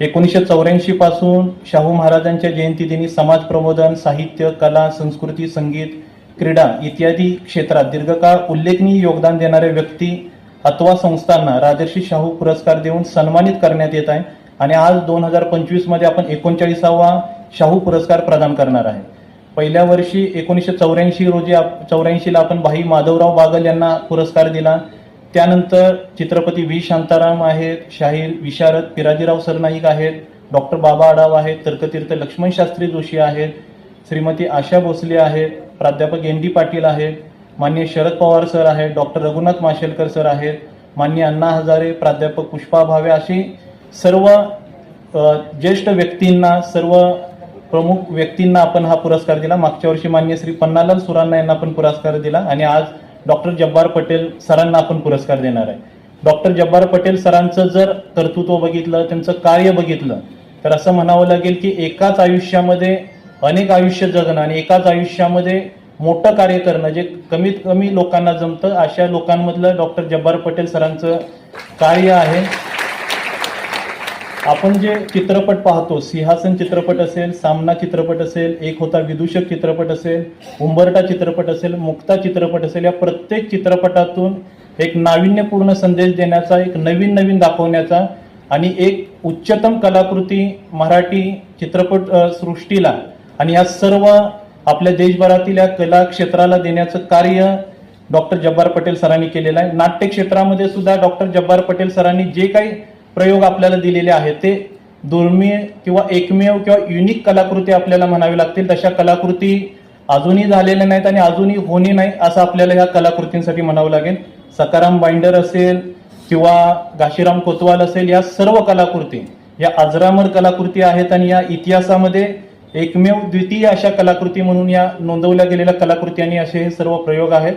एकोणीसशे चौऱ्याऐंशी पासून शाहू महाराजांच्या जयंतीदिनी समाज प्रबोधन साहित्य कला संस्कृती संगीत क्रीडा इत्यादी क्षेत्रात दीर्घकाळ उल्लेखनीय योगदान देणाऱ्या व्यक्ती अथवा संस्थांना राजर्षी शाहू पुरस्कार देऊन सन्मानित करण्यात येत आहे आणि आज दोन हजार पंचवीसमध्ये आपण एकोणचाळीसावा शाहू पुरस्कार प्रदान करणार आहे. पहिल्या वर्षी एकोणीसशे चौऱ्याऐंशी रोजी चौऱ्याऐंशीला आपण भाई माधवराव बागल यांना पुरस्कार दिला. त्यानंतर चित्रपती व्ही. शांताराम आहेत शाहीर विशारद पिराजीराव सरनाईक आहेत डॉक्टर बाबा आडाव आहेत तर्कतीर्थ लक्ष्मण शास्त्री जोशी आहेत श्रीमती आशा भोसले आहेत प्राध्यापक एन डी पाटील आहेत मान्य शरद पवार सर आहेत डॉक्टर रघुनाथ माशेलकर सर आहेत मान्य अण्णा हजारे प्राध्यापक पुष्पा भावे अशी सर्व ज्येष्ठ व्यक्तींना सर्व प्रमुख व्यक्तींना आपण हा पुरस्कार दिला. मागच्या वर्षी मान्य श्री पन्नालाल सुरांना यांना आपण पुरस्कार दिला. आणि आज डॉक्टर जब्बार पटेल सरांना आपण पुरस्कार देणार आहे. डॉक्टर जब्बार पटेल सरांचं जर कर्तृत्व बघितलं त्यांचं कार्य बघितलं तर असं म्हणावं लागेल की एकाच आयुष्यामध्ये अनेक आयुष्य जगणं आणि एकाच आयुष्यामध्ये मोठं कार्य करणं जे कमीत कमी लोकांना जमतं अशा लोकांमधलं डॉक्टर जब्बार पटेल सरांचं कार्य आहे. आपण जे चित्रपट पाहतो सिंहासन चित्रपट असेल सामना चित्रपट असेल एक होता विदूषक चित्रपट असेल उंबरटा चित्रपट असेल मुक्ता चित्रपट असेल या प्रत्येक चित्रपटातून एक नाविन्यपूर्ण संदेश देण्याचा एक नवीन नवीन दाखवण्याचा आणि एक उच्चतम कलाकृती मराठी चित्रपट सृष्टीला आणि या सर्व आपल्या देशभरातील या कला क्षेत्राला देण्याचं कार्य डॉक्टर जब्बार पटेल सरांनी केलेलं आहे. नाट्य क्षेत्रामध्ये सुद्धा डॉक्टर जब्बार पटेल सरांनी जे काही प्रयोग आपल्याला दिलेले आहेत. ते दुर्मिळ किंवा एकमेव किंवा युनिक कलाकृती आपल्याला म्हणावी लागतील. तशा कलाकृती अजूनही झालेल्या नाहीत आणि अजूनही होणे नाही असं आपल्याला या कलाकृतींसाठी म्हणावं लागेल. सकाराम बाइंडर असेल किंवा घाशीराम कोतवाल असेल या सर्व कलाकृती या अजरामर कलाकृती आहेत आणि या इतिहासामध्ये एकमेव द्वितीय अशा कलाकृती म्हणून या नोंदवल्या गेलेल्या कलाकृती आणि असे हे सर्व प्रयोग आहेत.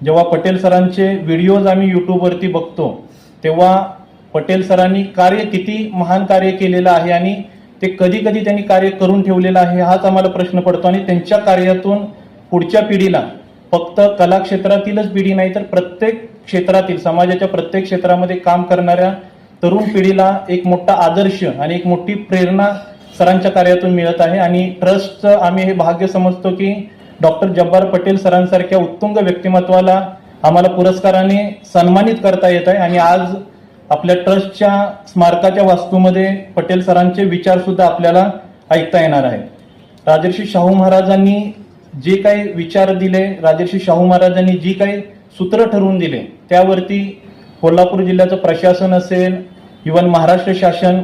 जेव्हा पटेल सरांचे व्हिडिओज आम्ही युट्यूबवरती बघतो तेव्हा पटेल सरांनी कार्य किती महान कार्य केलेलं आहे आणि ते कधी कधी त्यांनी कार्य करून ठेवलेलं आहे हाच आम्हाला प्रश्न पडतो. आणि त्यांच्या कार्यातून पुढच्या पिढीला फक्त कला क्षेत्रातीलच पिढी नाही तर प्रत्येक क्षेत्रातील समाजाच्या प्रत्येक क्षेत्रामध्ये काम करणाऱ्या तरुण पिढीला एक मोठा आदर्श आणि एक मोठी प्रेरणा सरांच्या कार्यातून मिळत आहे. आणि ट्रस्टचं आम्ही हे भाग्य समजतो की डॉक्टर जब्बार पटेल सरांसारख्या उत्तुंग व्यक्तिमत्वाला आम्हाला पुरस्काराने सन्मानित करता येत आहे. आणि आज आपल्या ट्रस्टच्या स्मारकाच्या वास्तूमध्ये पटेल सरांचे विचार सुद्धा आपल्याला ऐकता येणार आहेत. राजर्षी शाहू महाराजांनी जे काही विचार दिले राजर्षी शाहू महाराजांनी जी काही सूत्र ठरवून दिले त्यावरती कोल्हापूर जिल्ह्याचं प्रशासन असेल इवन महाराष्ट्र शासन